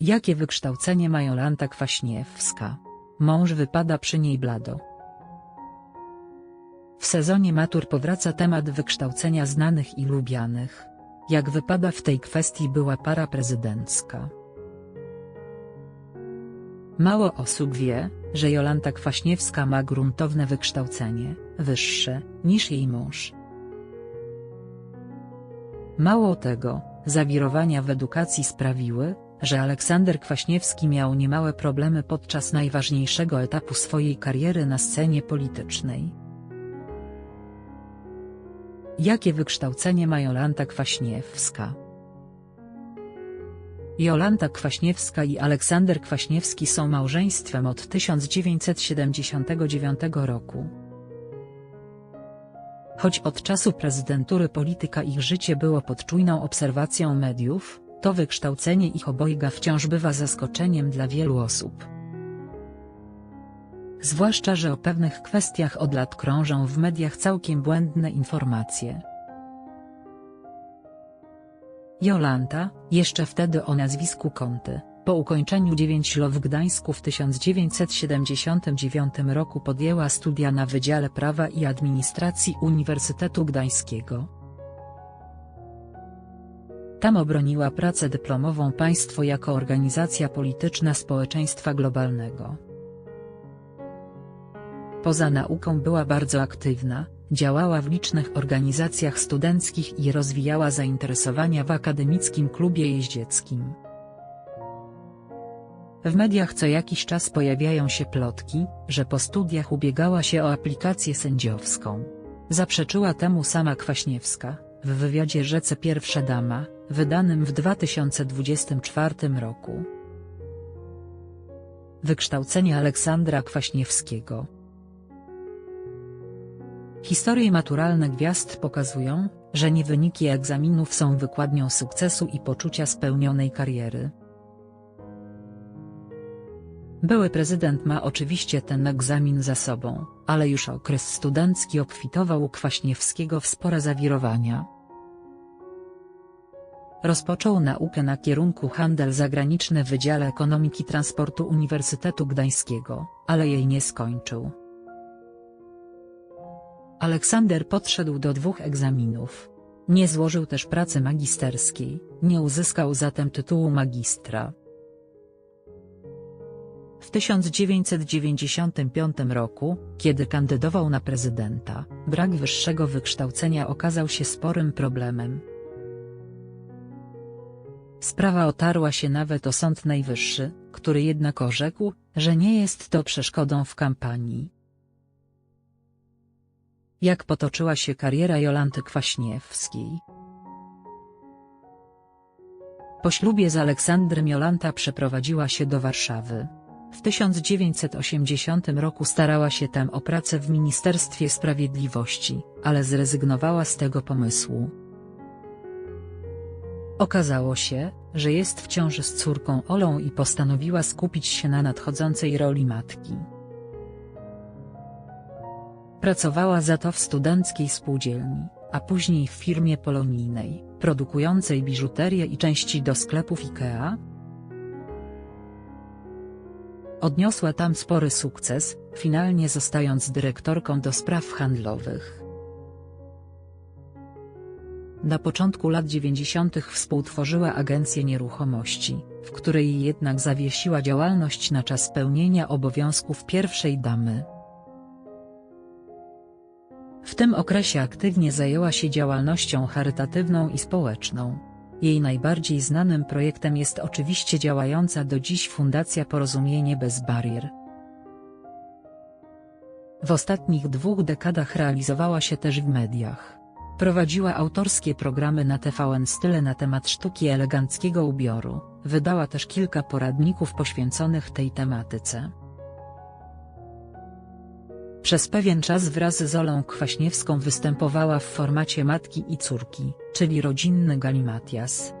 Jakie wykształcenie ma Jolanta Kwaśniewska? Mąż wypada przy niej blado. W sezonie matur powraca temat wykształcenia znanych i lubianych. Jak wypada w tej kwestii była para prezydencka. Mało osób wie, że Jolanta Kwaśniewska ma gruntowne wykształcenie, wyższe, niż jej mąż. Mało tego, zawirowania w edukacji sprawiły, że Aleksander Kwaśniewski miał niemałe problemy podczas najważniejszego etapu swojej kariery na scenie politycznej. Jakie wykształcenie ma Jolanta Kwaśniewska? Jolanta Kwaśniewska i Aleksander Kwaśniewski są małżeństwem od 1979 roku. Choć od czasu prezydentury polityka ich życie było pod czujną obserwacją mediów, to wykształcenie ich obojga wciąż bywa zaskoczeniem dla wielu osób. Zwłaszcza, że o pewnych kwestiach od lat krążą w mediach całkiem błędne informacje. Jolanta, jeszcze wtedy o nazwisku Konty, po ukończeniu 9 lat w Gdańsku w 1979 roku podjęła studia na Wydziale Prawa i Administracji Uniwersytetu Gdańskiego. Tam obroniła pracę dyplomową Państwo jako organizacja polityczna społeczeństwa globalnego. Poza nauką była bardzo aktywna, działała w licznych organizacjach studenckich i rozwijała zainteresowania w akademickim klubie jeździeckim. W mediach co jakiś czas pojawiają się plotki, że po studiach ubiegała się o aplikację sędziowską. Zaprzeczyła temu sama Kwaśniewska, w wywiadzie Rzece Pierwsza Dama, wydanym w 2024 roku. Wykształcenie Aleksandra Kwaśniewskiego Historie maturalne gwiazd pokazują, że nie wyniki egzaminów są wykładnią sukcesu i poczucia spełnionej kariery. Były prezydent ma oczywiście ten egzamin za sobą, ale już okres studencki obfitował u Kwaśniewskiego w spore zawirowania. Rozpoczął naukę na kierunku handel zagraniczny w Wydziale Ekonomiki Transportu Uniwersytetu Gdańskiego, ale jej nie skończył. Aleksander podszedł do dwóch egzaminów. Nie złożył też pracy magisterskiej, nie uzyskał zatem tytułu magistra. W 1995 roku, kiedy kandydował na prezydenta, brak wyższego wykształcenia okazał się sporym problemem. Sprawa otarła się nawet o Sąd Najwyższy, który jednak orzekł, że nie jest to przeszkodą w kampanii. Jak potoczyła się kariera Jolanty Kwaśniewskiej? Po ślubie z Aleksandrem Jolanta przeprowadziła się do Warszawy. W 1980 roku starała się tam o pracę w Ministerstwie Sprawiedliwości, ale zrezygnowała z tego pomysłu. Okazało się, że jest w ciąży z córką Olą i postanowiła skupić się na nadchodzącej roli matki. Pracowała za to w studenckiej spółdzielni, a później w firmie polonijnej, produkującej biżuterię i części do sklepów IKEA. Odniosła tam spory sukces, finalnie zostając dyrektorką do spraw handlowych. Na początku lat 90. współtworzyła agencję nieruchomości, w której jednak zawiesiła działalność na czas pełnienia obowiązków pierwszej damy. W tym okresie aktywnie zajęła się działalnością charytatywną i społeczną. Jej najbardziej znanym projektem jest oczywiście działająca do dziś Fundacja Porozumienie Bez Barier. W ostatnich dwóch dekadach realizowała się też w mediach. Prowadziła autorskie programy na TVN Style na temat sztuki eleganckiego ubioru, wydała też kilka poradników poświęconych tej tematyce. Przez pewien czas wraz z Olą Kwaśniewską występowała w formacie matki i córki, czyli rodzinny galimatias.